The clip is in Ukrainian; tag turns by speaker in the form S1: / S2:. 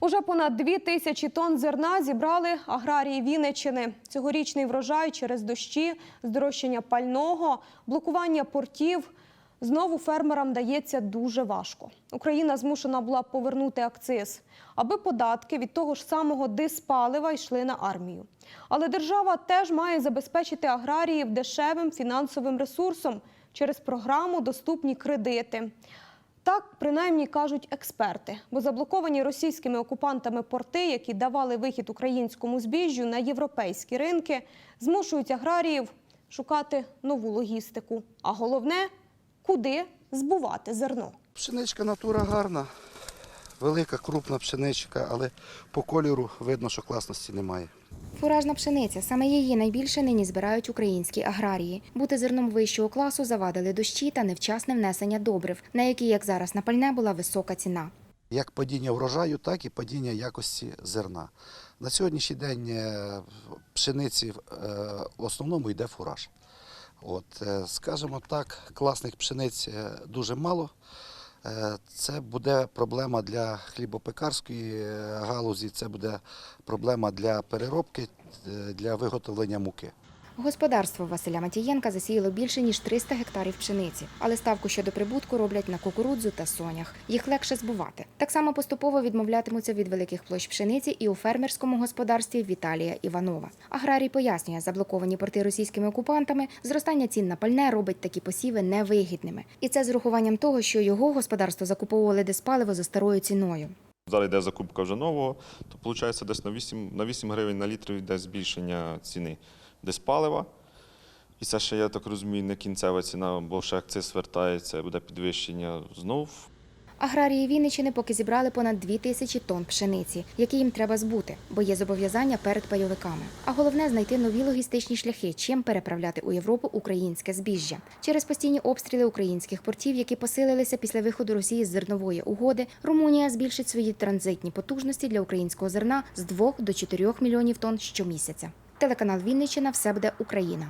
S1: Уже понад дві тисячі тонн зерна зібрали аграрії Вінниччини. Цьогорічний врожай через дощі, здорожчання пального, блокування портів. Знову фермерам дається дуже важко. Україна змушена була повернути акциз, аби податки від того ж самого диспалива йшли на армію. Але держава теж має забезпечити аграріїв дешевим фінансовим ресурсом через програму Доступні кредити. Так, принаймні кажуть експерти, бо заблоковані російськими окупантами порти, які давали вихід українському збіжжю на європейські ринки, змушують аграріїв шукати нову логістику. А головне, куди збувати зерно.
S2: Пшеничка натура гарна, велика, крупна пшеничка, але по кольору видно, що класності немає.
S3: Фуражна пшениця саме її найбільше нині збирають українські аграрії. Бути зерном вищого класу завадили дощі та невчасне внесення добрив, на які, як зараз на пальне, була висока ціна.
S2: Як падіння врожаю, так і падіння якості зерна. На сьогоднішній день е, пшениці е, в основному йде фураж. От, е, скажімо так, класних пшениць дуже мало. Е, Це буде проблема для хлібопекарської е, галузі, це буде проблема для переробки, е, для виготовлення муки.
S3: Господарство Василя Матієнка засіяло більше ніж 300 гектарів пшениці, але ставку щодо прибутку роблять на кукурудзу та сонях. Їх легше збувати. Так само поступово відмовлятимуться від великих площ пшениці і у фермерському господарстві Віталія Іванова. Аграрій пояснює, заблоковані порти російськими окупантами, зростання цін на пальне робить такі посіви невигідними. І це з урахуванням того, що його господарство закуповували диспаливо за старою ціною.
S4: Зараз йде закупка вже нового, то виходить десь на 8, на 8 гривень на літр йде збільшення ціни диспалива. І це ще, я так розумію, не кінцева ціна, бо ще акциз вертається, буде підвищення знов.
S3: Аграрії Вінниччини поки зібрали понад 2 тисячі тонн пшениці, які їм треба збути, бо є зобов'язання перед пайовиками. А головне знайти нові логістичні шляхи, чим переправляти у Європу українське збіжжя. Через постійні обстріли українських портів, які посилилися після виходу Росії з зернової угоди, Румунія збільшить свої транзитні потужності для українського зерна з 2 до 4 мільйонів тонн щомісяця. Телеканал Вінниччина все буде Україна.